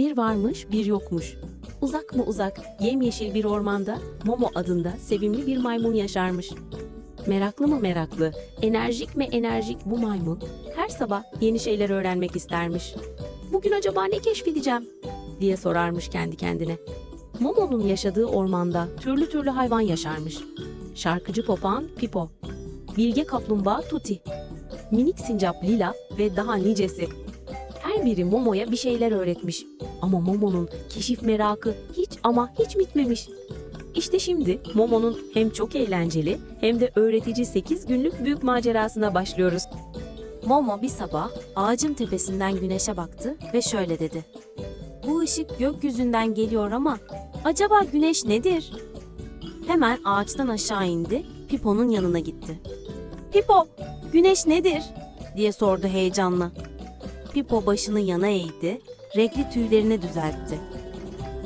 Bir varmış, bir yokmuş. Uzak mı uzak, yemyeşil bir ormanda Momo adında sevimli bir maymun yaşarmış. Meraklı mı meraklı, enerjik mi enerjik bu maymun her sabah yeni şeyler öğrenmek istermiş. Bugün acaba ne keşfedeceğim diye sorarmış kendi kendine. Momo'nun yaşadığı ormanda türlü türlü hayvan yaşarmış. Şarkıcı papağan Pipo, bilge kaplumbağa Tuti, minik sincap Lila ve daha nicesi. Biri Momo'ya bir şeyler öğretmiş. Ama Momo'nun keşif merakı hiç ama hiç bitmemiş. İşte şimdi Momo'nun hem çok eğlenceli hem de öğretici 8 günlük büyük macerasına başlıyoruz. Momo bir sabah ağacın tepesinden güneşe baktı ve şöyle dedi. Bu ışık gökyüzünden geliyor ama acaba güneş nedir? Hemen ağaçtan aşağı indi, Pipo'nun yanına gitti. Pipo, güneş nedir? diye sordu heyecanla. Pipo başını yana eğdi, renkli tüylerini düzeltti.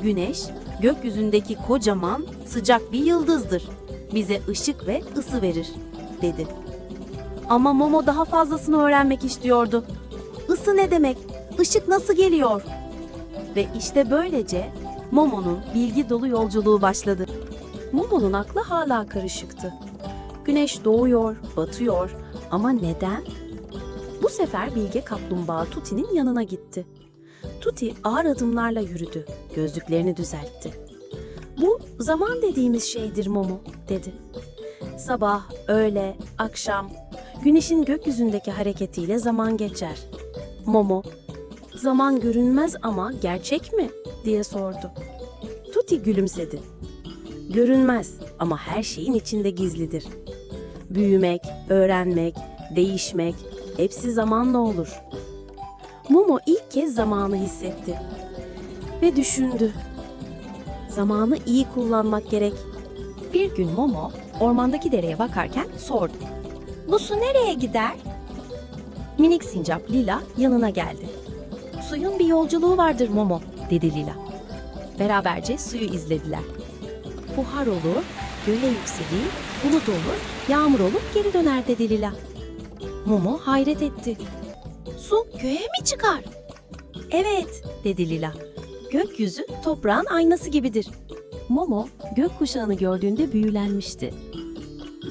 Güneş, gökyüzündeki kocaman, sıcak bir yıldızdır. Bize ışık ve ısı verir, dedi. Ama Momo daha fazlasını öğrenmek istiyordu. Isı ne demek? Işık nasıl geliyor? Ve işte böylece Momo'nun bilgi dolu yolculuğu başladı. Momo'nun aklı hala karışıktı. Güneş doğuyor, batıyor ama neden? Bu sefer bilge kaplumbağa Tuti'nin yanına gitti. Tuti ağır adımlarla yürüdü, gözlüklerini düzeltti. Bu zaman dediğimiz şeydir Momo, dedi. Sabah, öğle, akşam, güneşin gökyüzündeki hareketiyle zaman geçer. Momo, zaman görünmez ama gerçek mi? diye sordu. Tuti gülümsedi. Görünmez ama her şeyin içinde gizlidir. Büyümek, öğrenmek, değişmek hepsi zamanla olur. Momo ilk kez zamanı hissetti ve düşündü. Zamanı iyi kullanmak gerek. Bir gün Momo ormandaki dereye bakarken sordu. Bu su nereye gider? Minik sincap Lila yanına geldi. Suyun bir yolculuğu vardır Momo, dedi Lila. Beraberce suyu izlediler. Buhar olur, göğe yükselir, bulut olur, yağmur olup geri döner dedi Lila. Momo hayret etti. Su göğe mi çıkar? Evet, dedi Lila. Gökyüzü toprağın aynası gibidir. Momo gökkuşağını gördüğünde büyülenmişti.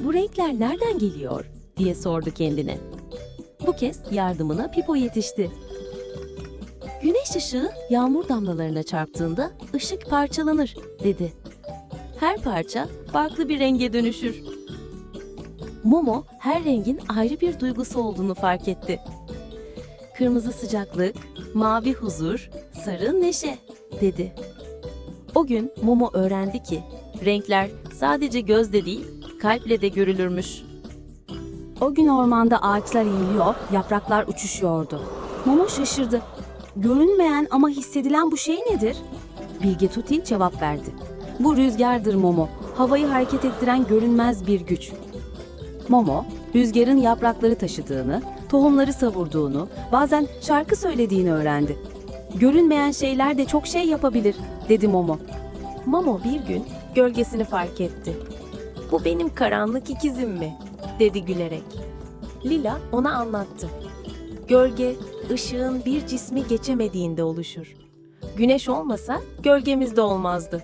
Bu renkler nereden geliyor? diye sordu kendine. Bu kez yardımına Pipo yetişti. Güneş ışığı yağmur damlalarına çarptığında ışık parçalanır, dedi. Her parça farklı bir renge dönüşür. Momo her rengin ayrı bir duygusu olduğunu fark etti. Kırmızı sıcaklık, mavi huzur, sarı neşe, dedi. O gün Momo öğrendi ki renkler sadece gözle değil, kalple de görülürmüş. O gün ormanda ağaçlar eğiliyor, yapraklar uçuşuyordu. Momo şaşırdı. Görünmeyen ama hissedilen bu şey nedir? Bilge Tuti cevap verdi. Bu rüzgardır Momo. Havayı hareket ettiren görünmez bir güç. Momo, rüzgarın yaprakları taşıdığını, tohumları savurduğunu, bazen şarkı söylediğini öğrendi. Görünmeyen şeyler de çok şey yapabilir, dedi Momo. Momo bir gün gölgesini fark etti. Bu benim karanlık ikizim mi? dedi gülerek. Lila ona anlattı. Gölge, ışığın bir cismi geçemediğinde oluşur. Güneş olmasa gölgemiz de olmazdı.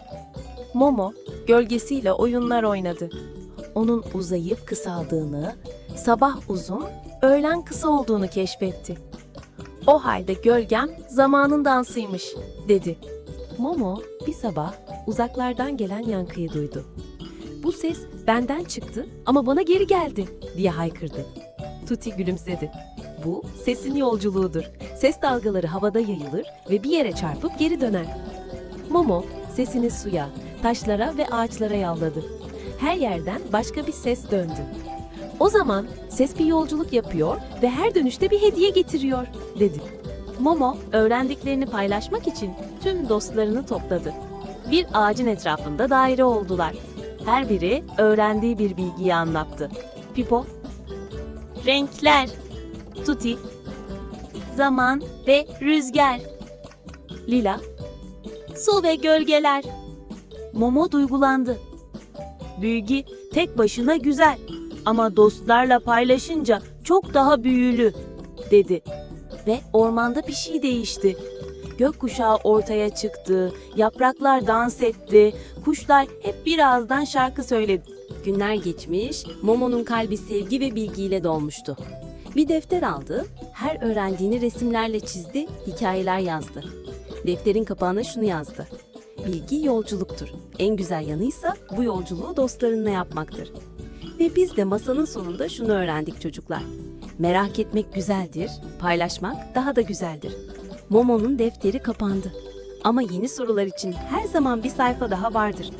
Momo, gölgesiyle oyunlar oynadı. Onun uzayıp kısaldığını, sabah uzun, öğlen kısa olduğunu keşfetti. O halde gölgem zamanın dansıymış, dedi. Momo bir sabah uzaklardan gelen yankıyı duydu. Bu ses benden çıktı ama bana geri geldi diye haykırdı. Tuti gülümsedi. Bu sesin yolculuğudur. Ses dalgaları havada yayılır ve bir yere çarpıp geri döner. Momo sesini suya, taşlara ve ağaçlara yalladı. Her yerden başka bir ses döndü. O zaman ses bir yolculuk yapıyor ve her dönüşte bir hediye getiriyor, dedi. Momo öğrendiklerini paylaşmak için tüm dostlarını topladı. Bir ağacın etrafında daire oldular. Her biri öğrendiği bir bilgiyi anlattı. Pipo, renkler, Tuti, zaman ve rüzgar. Lila, su ve gölgeler. Momo duygulandı. Bilgi tek başına güzel ama dostlarla paylaşınca çok daha büyülü, dedi. Ve ormanda bir şey değişti. Gökkuşağı ortaya çıktı, yapraklar dans etti, kuşlar hep birazdan şarkı söyledi. Günler geçmiş, Momo'nun kalbi sevgi ve bilgiyle dolmuştu. Bir defter aldı, her öğrendiğini resimlerle çizdi, hikayeler yazdı. Defterin kapağına şunu yazdı. Bilgi yolculuktur. En güzel yanıysa bu yolculuğu dostlarınla yapmaktır. Ve biz de masanın sonunda şunu öğrendik çocuklar. Merak etmek güzeldir, paylaşmak daha da güzeldir. Momo'nun defteri kapandı. Ama yeni sorular için her zaman bir sayfa daha vardır.